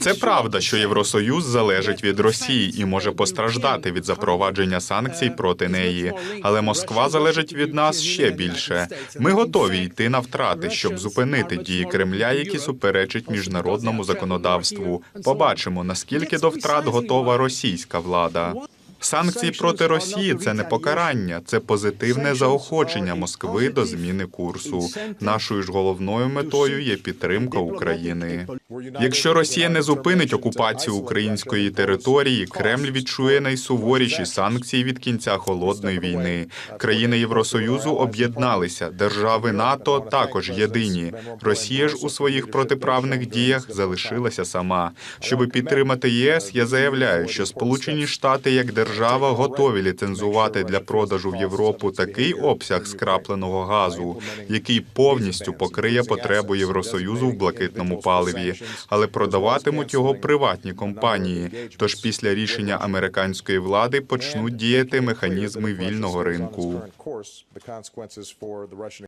Це правда, що Євросоюз залежить від Росії і може постраждати від запровадження санкцій проти неї. Але Москва залежить від нас ще більше. Ми готові йти на втрати, щоб зупинити дії Кремля, які суперечать міжнародному законодавству. Побачимо наскільки до втрат готова російська влада. Санкції проти Росії це не покарання, це позитивне заохочення Москви до зміни курсу. Нашою ж головною метою є підтримка України. Якщо Росія не зупинить окупацію української території, Кремль відчує найсуворіші санкції від кінця холодної війни. Країни Євросоюзу об'єдналися. Держави НАТО також єдині. Росія ж у своїх протиправних діях залишилася сама. Щоби підтримати ЄС, я заявляю, що Сполучені Штати як держава готові ліцензувати для продажу в Європу такий обсяг скрапленого газу, який повністю покриє потребу Євросоюзу в блакитному паливі, але продаватимуть його приватні компанії. Тож після рішення американської влади почнуть діяти механізми вільного ринку.